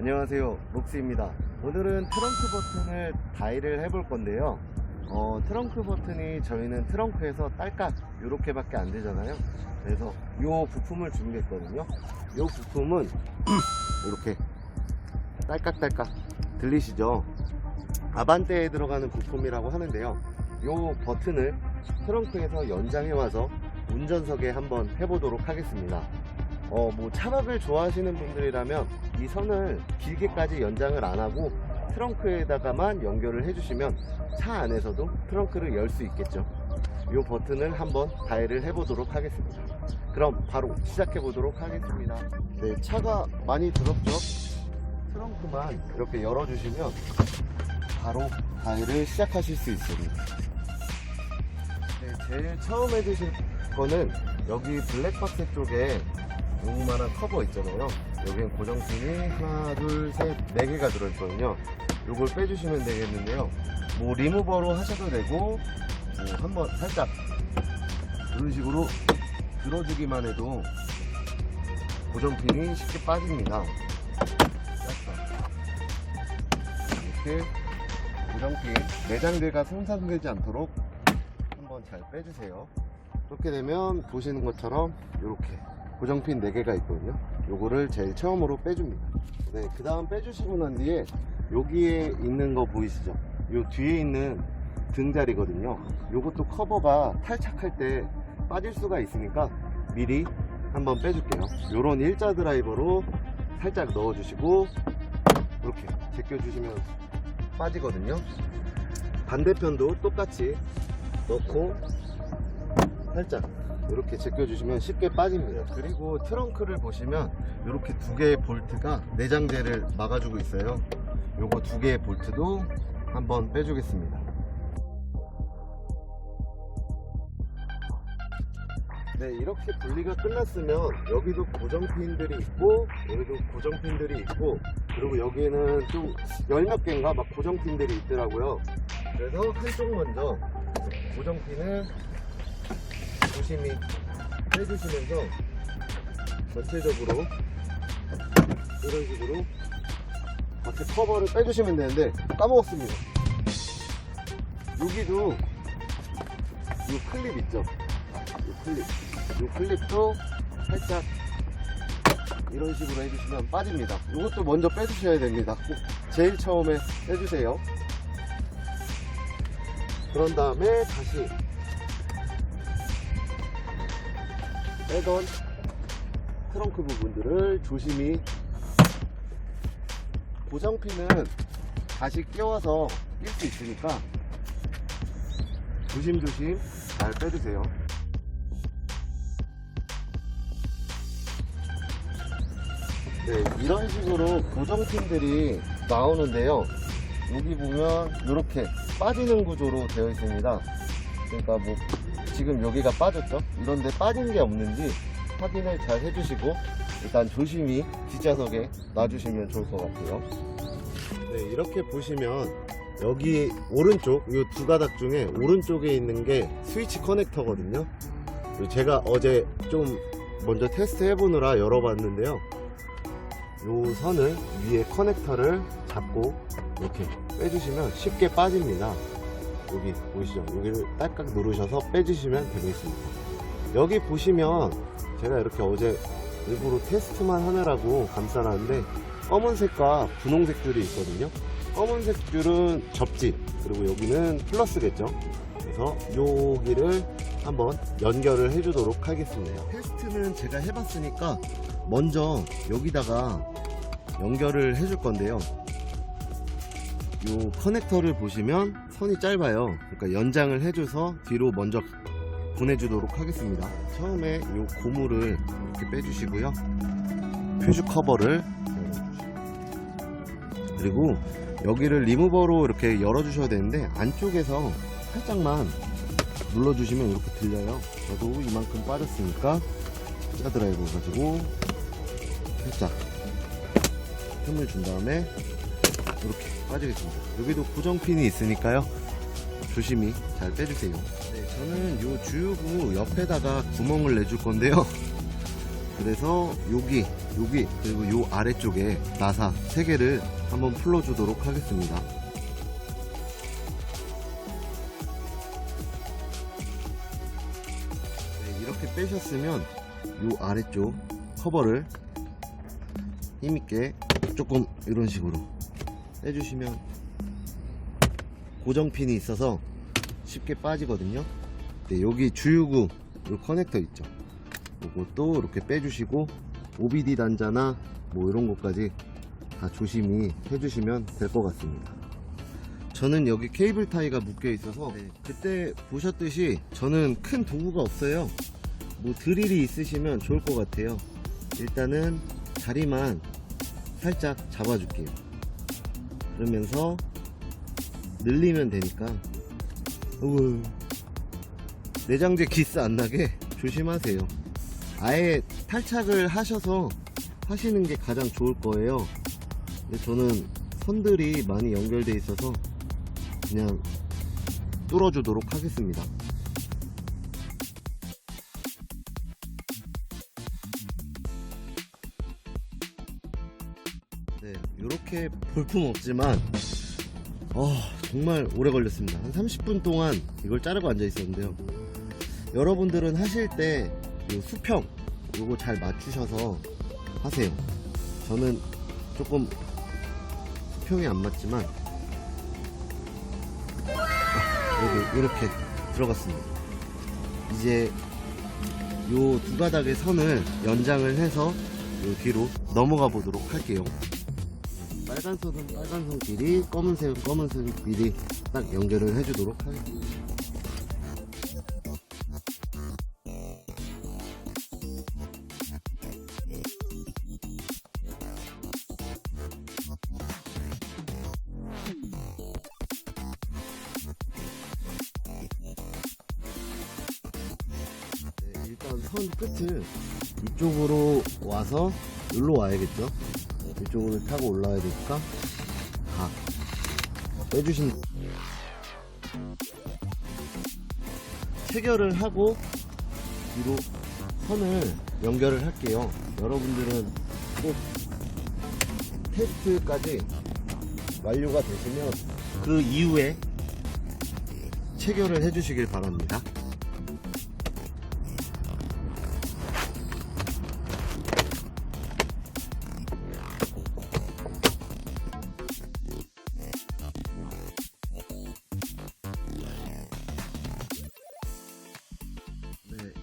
안녕하세요. 록스입니다. 오늘은 트렁크 버튼을 다이를 해볼 건데요. 어, 트렁크 버튼이 저희는 트렁크에서 딸깍 이렇게 밖에 안 되잖아요. 그래서 이 부품을 준비했거든요. 이 부품은 이렇게 딸깍딸깍 들리시죠? 아반떼에 들어가는 부품이라고 하는데요. 이 버튼을 트렁크에서 연장해 와서 운전석에 한번 해보도록 하겠습니다 어, 뭐 차박을 좋아하시는 분들이라면 이 선을 길게까지 연장을 안 하고 트렁크에다가만 연결을 해주시면 차 안에서도 트렁크를 열 수 있겠죠. 이 버튼을 한번 다이를 해보도록 하겠습니다. 그럼 바로 시작해 보도록 하겠습니다. 네, 차가 많이 더럽죠? 트렁크만 이렇게 열어주시면 바로 다이를 시작하실 수 있습니다. 네, 제일 처음 해주실 거는 여기 블랙박스 쪽에 요만한 커버 있잖아요. 여기엔 고정핀이 하나, 둘, 셋, 네 개가 들어있거든요. 요걸 빼주시면 되겠는데요. 뭐 리무버로 하셔도 되고, 뭐 한번 살짝 이런 식으로 들어주기만 해도 고정핀이 쉽게 빠집니다. 이렇게 고정핀 내장재가 손상되지 않도록 한번 잘 빼주세요. 그렇게 되면 보시는 것처럼 이렇게 고정핀 4개가 있거든요. 요거를 제일 처음으로 빼줍니다. 네, 그 다음 빼주시고 난 뒤에 여기에 있는 거 보이시죠? 요 뒤에 있는 등자리거든요. 요것도 커버가 탈착할 때 빠질 수가 있으니까 미리 한번 빼줄게요. 요런 일자 드라이버로 살짝 넣어주시고 이렇게 제껴주시면 빠지거든요. 반대편도 똑같이 넣고 살짝 이렇게 제껴주시면 쉽게 빠집니다. 그리고 트렁크를 보시면 이렇게 두 개의 볼트가 내장재를 막아주고 있어요. 요거 두 개의 볼트도 한번 빼주겠습니다. 네, 이렇게 분리가 끝났으면 여기도 고정핀들이 있고 여기도 고정핀들이 있고 그리고 여기에는 좀 열 몇 개인가 막 고정핀들이 있더라고요. 그래서 한쪽 먼저 고정핀을 조심히 빼주시면서 전체적으로 이런 식으로 밖에 커버를 빼주시면 되는데 까먹었습니다. 여기도 이 클립 있죠? 이 클립. 이 클립도 살짝 이런 식으로 해주시면 빠집니다. 이것도 먼저 빼주셔야 됩니다. 꼭 제일 처음에 빼주세요. 그런 다음에 다시 빼던 트렁크 부분들을 조심히 고정핀은 다시 끼워서 낄 수 있으니까 조심조심 잘 빼주세요. 네, 이런 식으로 고정핀들이 나오는데요. 여기 보면 이렇게 빠지는 구조로 되어 있습니다. 그러니까 뭐 지금 여기가 빠졌죠? 이런데 빠진 게 없는지 확인을 잘 해주시고 일단 조심히 뒷좌석에 놔주시면 좋을 것 같아요. 네, 이렇게 보시면 여기 오른쪽 이 두 가닥 중에 오른쪽에 있는 게 스위치 커넥터거든요. 제가 어제 좀 먼저 테스트 해보느라 열어봤는데요. 요 선을 위에 커넥터를 잡고 이렇게 빼주시면 쉽게 빠집니다. 여기 보이시죠? 여기를 딸깍 누르셔서 빼주시면 되겠습니다. 여기 보시면 제가 이렇게 어제 일부러 테스트만 하느라고 감싸놨는데 검은색과 분홍색 줄이 있거든요. 검은색 줄은 접지 그리고 여기는 플러스겠죠. 그래서 여기를 한번 연결을 해주도록 하겠습니다. 테스트는 제가 해봤으니까 먼저 여기다가 연결을 해줄 건데요. 요 커넥터를 보시면 선이 짧아요. 그러니까 연장을 해줘서 뒤로 먼저 보내주도록 하겠습니다. 처음에 요 고무를 이렇게 빼주시고요. 퓨즈 커버를 그리고 여기를 리무버로 이렇게 열어주셔야 되는데 안쪽에서 살짝만 눌러주시면 이렇게 들려요. 저도 이만큼 빠졌으니까 짜 드라이버 가지고 살짝 힘을 준 다음에 이렇게 빠지겠습니다. 여기도 고정핀이 있으니까요. 조심히 잘 빼주세요. 네, 저는 요 주유구 옆에다가 구멍을 내줄 건데요. 그래서 여기, 여기, 그리고 요 아래쪽에 나사 세 개를 한번 풀어주도록 하겠습니다. 네, 이렇게 빼셨으면 요 아래쪽 커버를 힘있게 조금 이런 식으로 빼주시면 고정핀이 있어서 쉽게 빠지거든요. 네, 여기 주유구 요 커넥터 있죠. 요것도 이렇게 빼주시고 OBD 단자나 뭐 이런 것까지 다 조심히 해주시면 될 것 같습니다. 저는 여기 케이블 타이가 묶여 있어서 그때 보셨듯이 저는 큰 도구가 없어요. 뭐 드릴이 있으시면 좋을 것 같아요. 일단은 자리만 살짝 잡아줄게요. 그러면서 늘리면 되니까. 어우, 내장재 기스 안 나게 조심하세요. 아예 탈착을 하셔서 하시는 게 가장 좋을 거예요. 근데 저는 선들이 많이 연결돼 있어서 그냥 뚫어주도록 하겠습니다. 이렇게 볼품 없지만 어, 정말 오래 걸렸습니다. 한 30분 동안 이걸 자르고 앉아 있었는데요. 여러분들은 하실 때요 수평 요거 잘 맞추셔서 하세요. 저는 조금 수평이 안 맞지만 아, 이렇게 들어갔습니다. 이제 요 두 가닥의 선을 연장을 해서 요 뒤로 넘어가 보도록 할게요. 빨간 선은 빨간 선 길이, 검은색은 검은 선 길이 딱 연결을 해주도록 하겠습니다. 네, 일단 선 끝을 이쪽으로 와서 여기로 와야겠죠? 이쪽으로 타고 올라와야 되니까 다 빼주신 체결을 하고 뒤로 선을 연결을 할게요. 여러분들은 꼭 테스트까지 완료가 되시면 그 이후에 체결을 해주시길 바랍니다.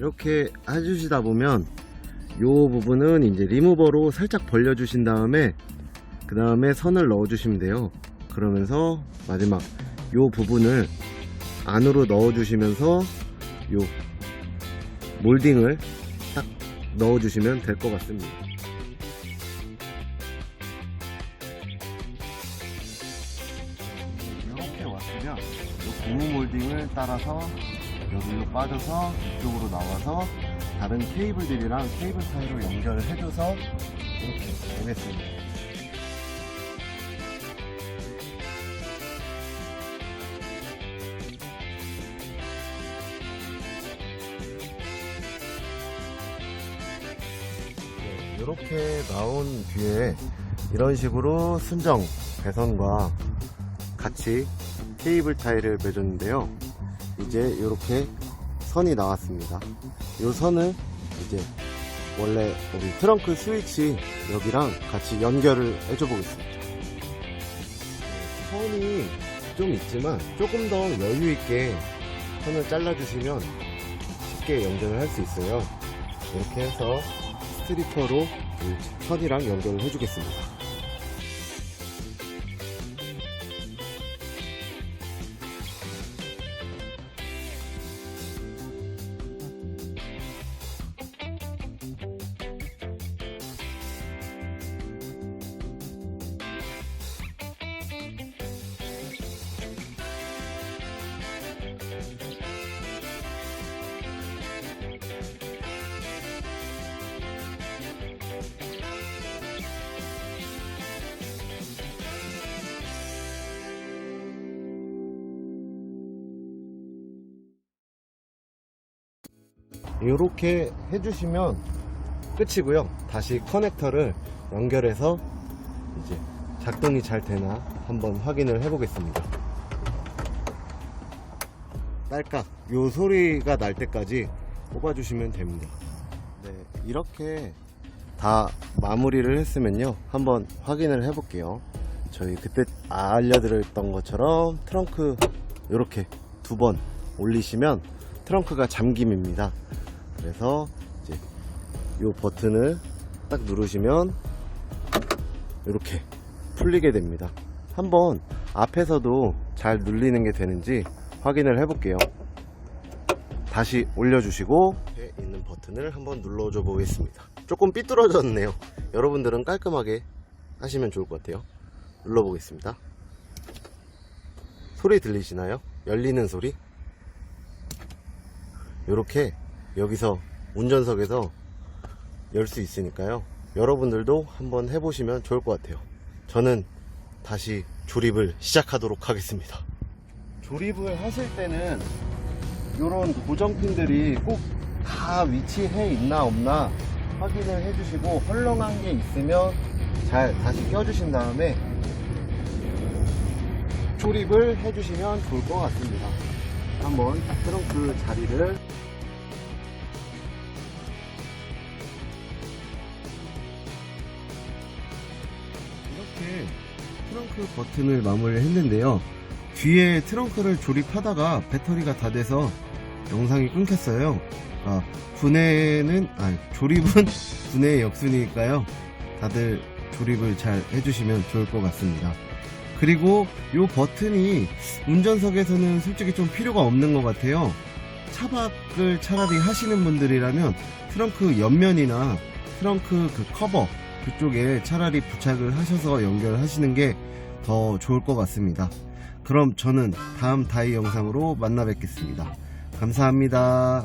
이렇게 해주시다 보면 요 부분은 이제 리무버로 살짝 벌려주신 다음에 그 다음에 선을 넣어주시면 돼요. 그러면서 마지막 요 부분을 안으로 넣어주시면서 요 몰딩을 딱 넣어주시면 될 것 같습니다. 이렇게 왔으면 이 고무 몰딩을 따라서 여기로 빠져서 이쪽으로 나와서 다른 케이블들이랑 케이블 타이로 연결을 해줘서 이렇게 오겠습니다. 이렇게 나온 뒤에 이런 식으로 순정 배선과 같이 케이블 타이를 매줬는데요. 이제 이렇게 선이 나왔습니다. 이 선을 이제 원래 우리 트렁크 스위치 여기랑 같이 연결을 해줘 보겠습니다. 선이 좀 있지만 조금 더 여유 있게 선을 잘라주시면 쉽게 연결을 할 수 있어요. 이렇게 해서 스트리퍼로 이 선이랑 연결을 해주겠습니다. 이렇게 해주시면 끝이고요. 다시 커넥터를 연결해서 이제 작동이 잘 되나 한번 확인을 해 보겠습니다. 딸깍 요 소리가 날 때까지 뽑아 주시면 됩니다. 네, 이렇게 다 마무리를 했으면요. 한번 확인을 해 볼게요. 저희 그때 알려드렸던 것처럼 트렁크 이렇게 두 번 올리시면 트렁크가 잠김입니다. 그래서 이제 이 버튼을 딱 누르시면 이렇게 풀리게 됩니다. 한번 앞에서도 잘 눌리는 게 되는지 확인을 해볼게요. 다시 올려주시고 있는 버튼을 한번 눌러줘 보겠습니다. 조금 삐뚤어졌네요. 여러분들은 깔끔하게 하시면 좋을 것 같아요. 눌러보겠습니다. 소리 들리시나요? 열리는 소리? 이렇게 여기서 운전석에서 열 수 있으니까요. 여러분들도 한번 해보시면 좋을 것 같아요. 저는 다시 조립을 시작하도록 하겠습니다. 조립을 하실 때는 이런 고정핀들이 꼭 다 위치해 있나 없나 확인을 해주시고 헐렁한 게 있으면 잘 다시 껴주신 다음에 조립을 해주시면 좋을 것 같습니다. 한번 트렁크 자리를 트렁크 버튼을 마무리를 했는데요. 뒤에 트렁크를 조립하다가 배터리가 다 돼서 영상이 끊겼어요. 아, 분해는, 아, 조립은 분해의 역순이니까요. 다들 조립을 잘 해주시면 좋을 것 같습니다. 그리고 이 버튼이 운전석에서는 솔직히 좀 필요가 없는 것 같아요. 차박을 차라리 하시는 분들이라면 트렁크 옆면이나 트렁크 그 커버 그쪽에 차라리 부착을 하셔서 연결하시는 게 더 좋을 것 같습니다. 그럼 저는 다음 다이 영상으로 만나 뵙겠습니다. 감사합니다.